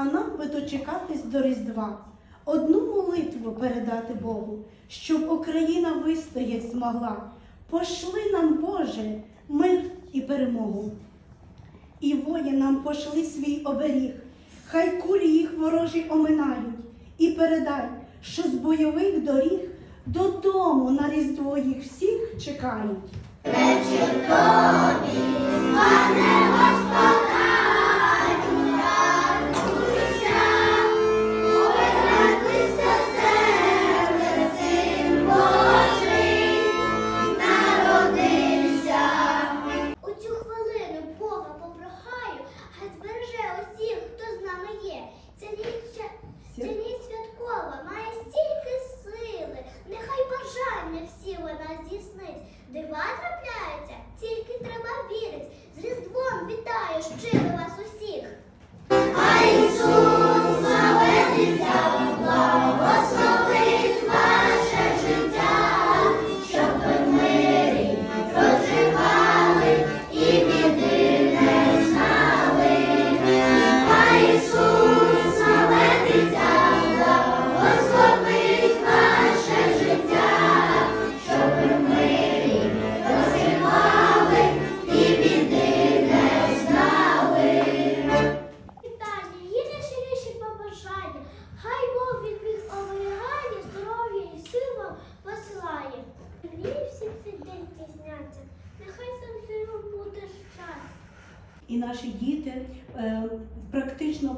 а нам би дочекатись до Різдва. Одну молитву передати Богу, щоб Україна вистоять змогла. Пошли нам, Боже, мир і перемогу. І воїнам пошли свій оберіг, хай кулі їх ворожі оминають, і передай, що з бойових доріг додому на Різдво їх всіх чекають. У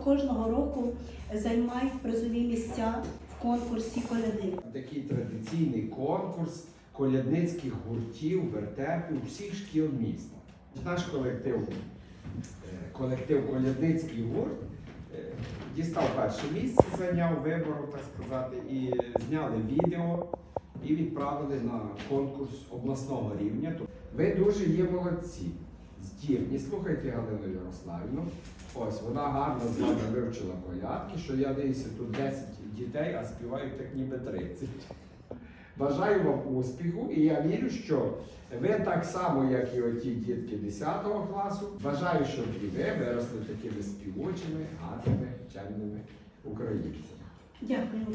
кожного року займають призові місця в конкурсі коляди. Такий традиційний конкурс колядницьких гуртів, вертепів всіх шкіл міста. Наш колектив, е, колектив Колядницький гурт е, дістав перше місце, зайняв вибором, так сказати, і зняли відео і відправили на конкурс обласного рівня. Ви дуже є молодці, здібні. Слухайте Галину Ярославівну. Ось вона гарно з вами вивчила колядки, що я дивлюся, тут 10 дітей, а співають так ніби 30. Бажаю вам успіху і я вірю, що ви так само, як і оті дітки 10 класу. Бажаю, щоб і ви виросли такими співочими, гарними, чемними українцями. Дякую.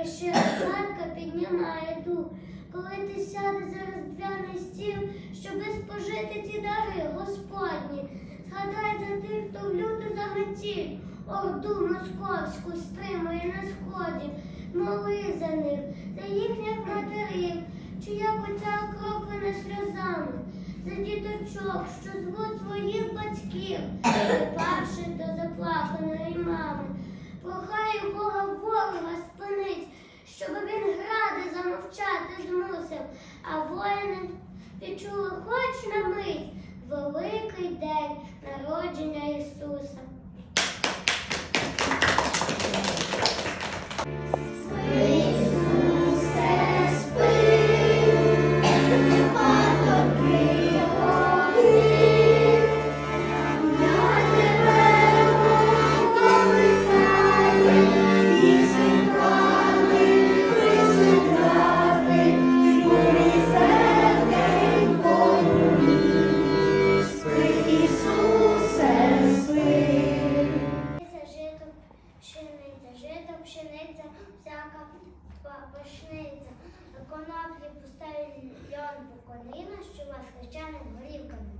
Хай ще згадка піднімає дух, коли ти сядеш за різдвяний стіл, щоби спожити ті дари Господні. Згадай за тих, хто в люту заметів, орду московську стримує на сході. Моли за них, за їхніх матерів, чия пуття окроплена сльозами, за діточок, що звуть своїх батьків, припавши до заплаканої а воїни відчули хоч на мить великий день народження Ісуса. пшениця, житом пшениця, всяка пашниця, коноплі пустельон буколіна, що вас хрещаним горілками.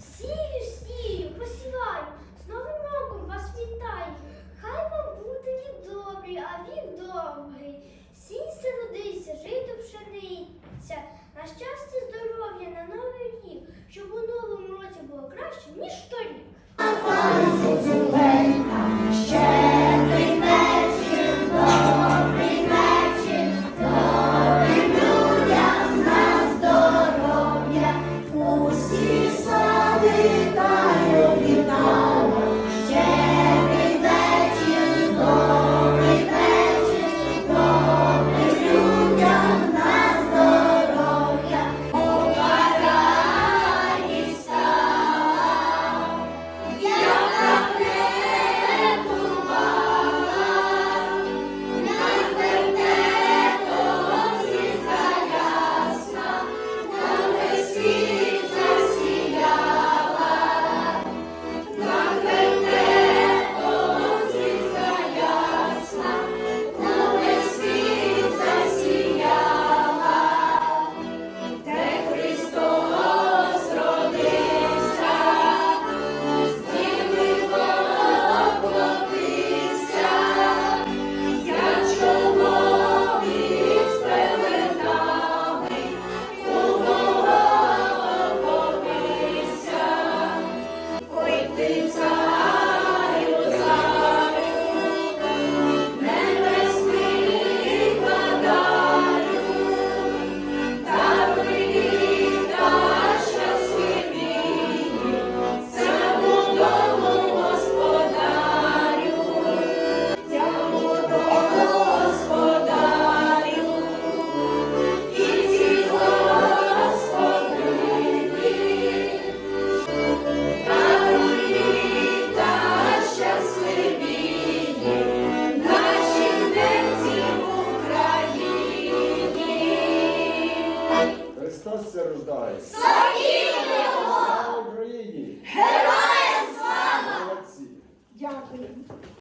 Сію, сію, посіваю, з новим роком вас вітаю. Those guys.